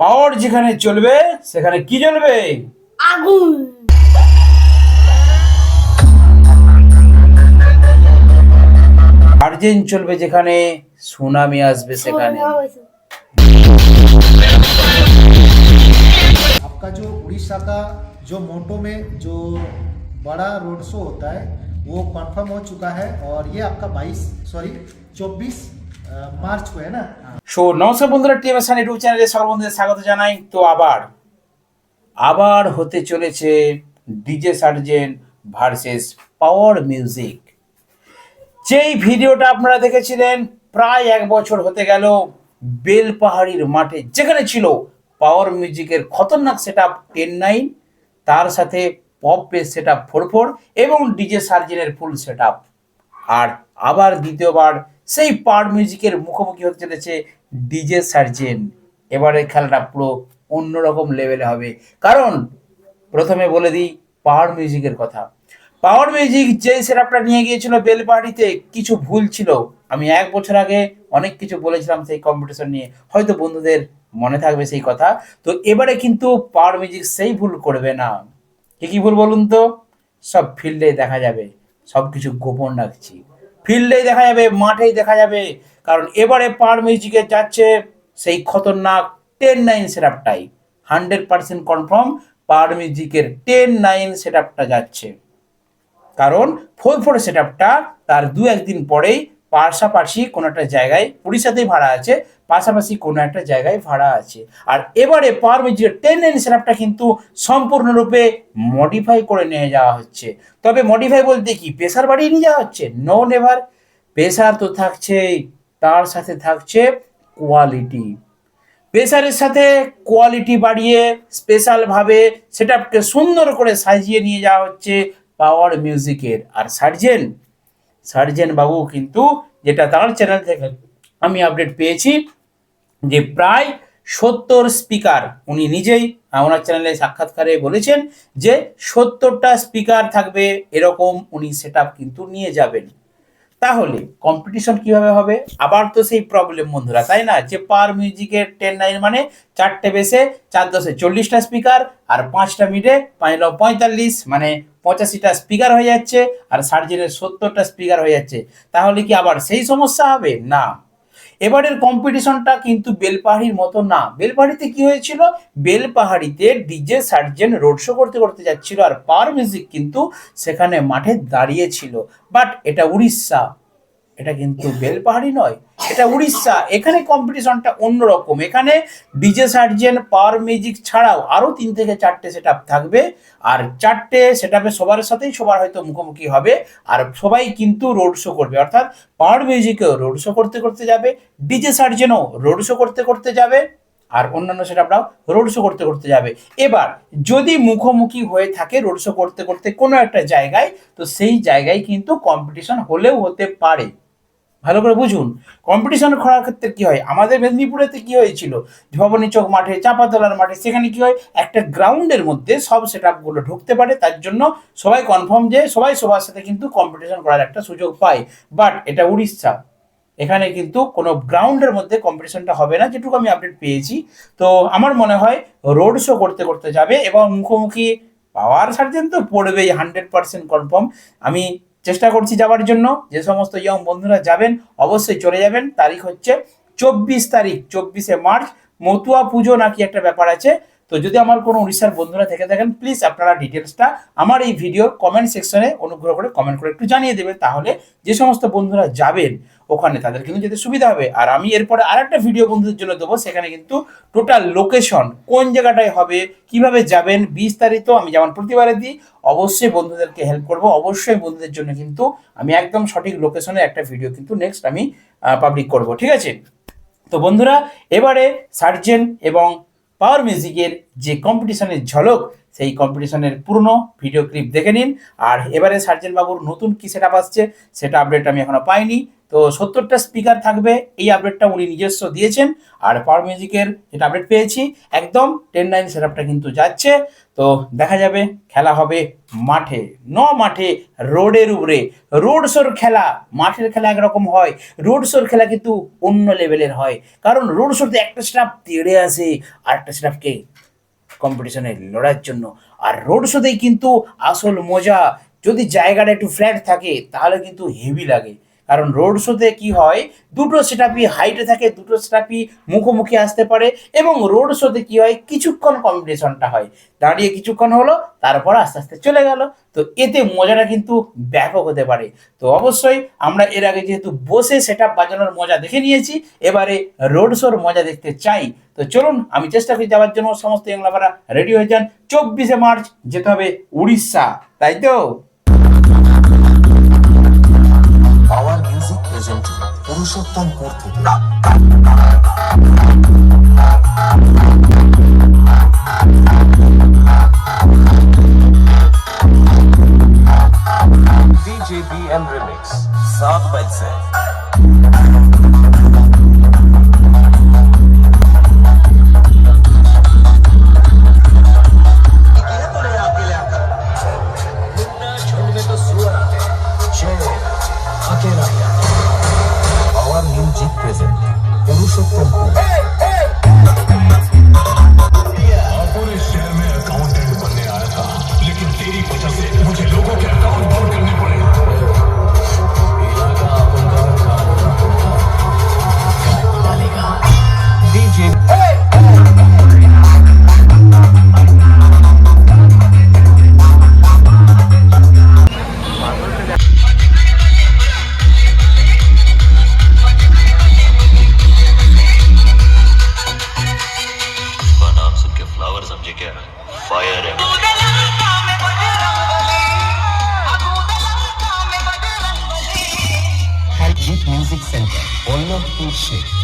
পাওয়ার যেখানে চলবে সেখানে কি জ্বলবে আগুন আর্জেন চলবে যেখানে সুনামি আসবে সেখানে आपका जो उड़ीसा का जो मोटो में जो बड़ा रोड शो होता है वो कंफर्म हो चुका है और ये आपका 22 सॉरी 24 মার্চ হয়ে, না? সো, নমস্কার বন্ধুরা টিএম সান ইউটিউব চ্যানেলে সর্বন্ধুদের স্বাগত জানাই। তো আবার আবার হতে চলেছে DJ Sergeant versus power music. যেই ভিডিওটা আপনারা দেখেছিলেন, প্রায় এক বছর হতে গেল বেলপাহাড়ির মাঠে, যেখানে ছিল পাওয়ার মিউজিকের খতরনাক সেট আপ টেন নাইন, তার সাথে pop bass set up four four এবং ডিজে সার্জেনের ফুল সেট আপ আর আবার দ্বিতীয়বার সেই পাওয়ার মিউজিকের মুখোমুখি হতে চলেছে ডিজে সার্জেন এবারে খেলাটা পুরো অন্যরকম লেভেলে হবে। কারণ প্রথমে বলে দিই পাওয়ার মিউজিকের কথা। পাওয়ার মিউজিক যে সেটআপটা নিয়ে গিয়েছিল বেলপাহাড়িতে, কিছু ভুল ছিল। আমি এক বছর আগে অনেক কিছু বলেছিলাম সেই কম্পিটিশন নিয়ে। হয়তো বন্ধুদের মনে থাকবে সেই কথা। তো এবারে কিন্তু পাওয়ার মিউজিক সেই ভুল করবে না। কি কি ভুল বলুন তো? সব ফিল্ডে দেখা যাবে। সব কিছু গোপন রাখছি। ফিল্ডেই দেখা যাবে, মাঠেই দেখা যাবে। কারণ এবারে পার মিউজিকে যাচ্ছে সেই খতরনাক টেন নাইন সেটআপটাই হান্ড্রেড পার্সেন্ট কনফার্ম পার মিউজিকের টেন নাইন সেটআপটা যাচ্ছে। কারণ ফোর ফোর সেট আপটা তার দু একদিন পরেই পাশাপাশি কোনো একটা জায়গায় উড়িষ্যাতেই ভাড়া আছে, পাশাপাশি কোনো একটা জায়গায় ভাড়া আছে। আর এবারে পাওয়ার মিউজিকের টেন নাইন সেট কিন্তু সম্পূর্ণরূপে মডিফাই করে নিয়ে যাওয়া হচ্ছে। তবে মডিফাই বলতে কি? প্রেসার বাড়িয়ে নিয়ে যাওয়া হচ্ছে? নো নেভার প্রেসার তো থাকছেই তার সাথে থাকছে কোয়ালিটি প্রেসারের সাথে কোয়ালিটি বাড়িয়ে স্পেশালভাবে সেটআপকে সুন্দর করে সাজিয়ে নিয়ে যাওয়া হচ্ছে পাওয়ার মিউজিকের আর সার্জেন সার্জেন বাবু কিন্তু যেটা তার চ্যানেল থেকে আমি আপডেট পেয়েছি যে প্রায় সত্তর স্পিকার উনি নিজেই ওনার চ্যানেলে সাক্ষাৎকারে বলেছেন যে সত্তরটা স্পিকার থাকবে এরকম উনি সেট কিন্তু নিয়ে যাবেন। তাহলে কম্পিটিশন কীভাবে হবে? আবার তো সেই প্রবলেম বন্ধুরা, তাই না? যে পার মিউজিকের টেন নাইন মানে চারটে বেসে চার দশে চল্লিশটা স্পিকার আর পাঁচটা মিডে পাঁচ পঁয়তাল্লিশ মানে পঁচাশিটা স্পিকার হয়ে যাচ্ছে আর সার্জেনের সত্তরটা স্পিকার হয়ে যাচ্ছে। তাহলে কি আবার সেই সমস্যা হবে? না। এবারের কম্পিটিশনটা কিন্তু বেলপাহাড়ির মতো না। বেলপাহাড়িতে কি হয়েছিল? বেলপাহাড়িতে ডিজে সার্জেন রোড শো করতে করতে যাচ্ছিল আর পার মিউজিক কিন্তু সেখানে মাঠে দাঁড়িয়ে ছিল বাট এটা উড়িষ্যা। এটা কিন্তু বেলপাহাড়ি নয়, এটা উড়িষ্যা। এখানে কম্পিটিশনটা অন্যরকম। এখানে ডিজে সার্জেন পাওয়ার মিউজিক ছাড়াও আরও তিন থেকে চারটে সেট থাকবে। আর চারটে সেট সবার সাথেই সবার হয়তো মুখোমুখি হবে। আর সবাই কিন্তু রোড শো করবে। অর্থাৎ পাওয়ার মিউজিকেও রোড শো করতে করতে যাবে ডিজে সার্জেনও রোড শো করতে করতে যাবে, আর অন্যান্য সেটআপরাও রোড শো করতে করতে যাবে। এবার, যদি মুখোমুখি হয়ে থাকে রোড শো করতে করতে কোনো একটা জায়গায়, তো সেই জায়গায় কিন্তু কম্পিটিশন হলেও হতে পারে। ভালো করে বুঝুন কম্পিটিশন করার ক্ষেত্রে কি হয়? আমাদের মেদিনীপুরেতে কি হয়েছিল? ভবানী চক মাঠে, চাপাতলার মাঠে, সেখানে কি হয়? একটা গ্রাউন্ডের মধ্যে সব সেট আপগুলো ঢুকতে পারে, তার জন্য সবাই কনফার্ম যে সবাই সবার সাথে কিন্তু কম্পিটিশন করার একটা সুযোগ পায়। বাট এটা উড়িষ্যা। এখানে কিন্তু কোনো গ্রাউন্ডের মধ্যে কম্পিটিশনটা হবে না, যেটুকু আমি আপডেট পেয়েছি। তো আমার মনে হয় রোড শো করতে করতে যাবে এবং মুখোমুখি পাওয়ার সার্জেন তো পড়বেই হান্ড্রেড পার্সেন্ট কনফার্ম আমি চেষ্টা করছি যাওয়ার জন্য। যে সমস্ত ইয়ং বন্ধুরা যাবেন, অবশ্যই চলে যাবেন। তারিখ হচ্ছে চব্বিশ তারিখ, চব্বিশে মার্চ। মতুয়া পুজো নাকি একটা ব্যাপার আছে। তো যদি আমার কোনো উড়িষ্যার বন্ধুরা থেকে থাকেন প্লিজ আপনারা ডিটেলসটা আমার এই ভিডিওর কমেন্ট সেকশনে অনুগ্রহ করে কমেন্ট করে একটু জানিয়ে দেবেন। তাহলে যে সমস্ত বন্ধুরা যাবেন ওখানে, তাদের কিন্তু যেতে সুবিধা হবে। আর আমি এরপরে আর একটা ভিডিও বন্ধুদের জন্য দেবো, সেখানে কিন্তু টোটাল লোকেশন কোন জায়গাটায় হবে, কীভাবে যাবেন, বিস্তারিত আমি যেমন প্রতিবারে দিই, অবশ্যই বন্ধুদেরকে হেল্প করব। অবশ্যই বন্ধুদের জন্য কিন্তু আমি একদম সঠিক লোকেশনে একটা ভিডিও কিন্তু নেক্সট আমি পাবলিক করব। ঠিক আছে? তো বন্ধুরা, এবারে সার্জেন এবং পাওয়ার মিউজিকের যে কম্পিটিশনের ঝলক, সেই কম্পিটিশনের পুরনো ভিডিও ক্লিপ দেখে নিন। আর এবারে সার্জেন বাবুর নতুন কি সেট আসছে, সেটা আপডেট আমি এখনও পাইনি। তো সত্তরটা স্পিকার থাকবে, এই আপডেটটা উনি নিজস্ব দিয়েছেন। আর পাওয়ার মিউজিকের যেটা আপডেট পেয়েছি, একদম টেন নাইন সেট কিন্তু যাচ্ছে। তো দেখা যাবে খেলা হবে মাঠে। ন মাঠে রোডের উপরে। রোড শোর খেলা মাঠের খেলা একরকম হয়। রোড শোর খেলা কিন্তু অন্য লেভেলের হয়। কারণ রোড শোতে একটা স্টাফ তেড়ে আসে আর একটা স্টাফকে কম্পিটিশনে লড়ার জন্য। আর রোড শোতেই কিন্তু আসল মজা। যদি জায়গাটা একটু ফ্ল্যাট থাকে, তাহলে কিন্তু হেভি লাগে। কারণ রোড শোতে কি হয়, দুটো সেটাপই হাইটে থাকে, দুটো সেটাপি মুখোমুখি আসতে পারে এবং রোড শোতে কি হয়, কিছুক্ষণ কম্পিটিশনটা হয়। দাঁড়িয়ে কিছুক্ষণ হলো, তারপর আস্তে আস্তে চলে গেল। তো এতে মজাটা কিন্তু ব্যাপক হতে পারে। তো অবশ্যই আমরা এর আগে যেহেতু বসে সেট বাজানোর মজা দেখে নিয়েছি, এবারে রোড শোর মজা দেখতে চাই। তো চলুন, আমি চেষ্টা করি যাওয়ার জন্য। সমস্ত বাংলাপাড়া রেডি হয়ে যান। চব্বিশে মার্চ যেতে হবে উড়িষ্যা, তাই তো? আওয়ার মিউজিক এজেন্ট পুরুষোত্তমপুর থেকে DJBM Remix Saad Bailsel 一波消息 shit.